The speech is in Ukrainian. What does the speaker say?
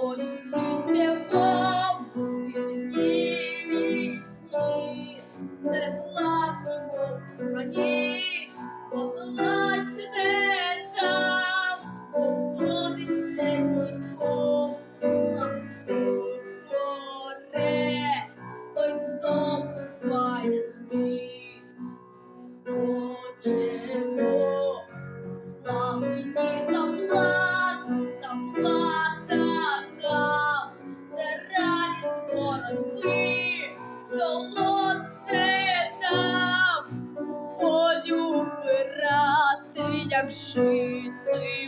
Поїжджіться вам у вільні вісні, незламні рані. солодше нам полюбирати, як жити.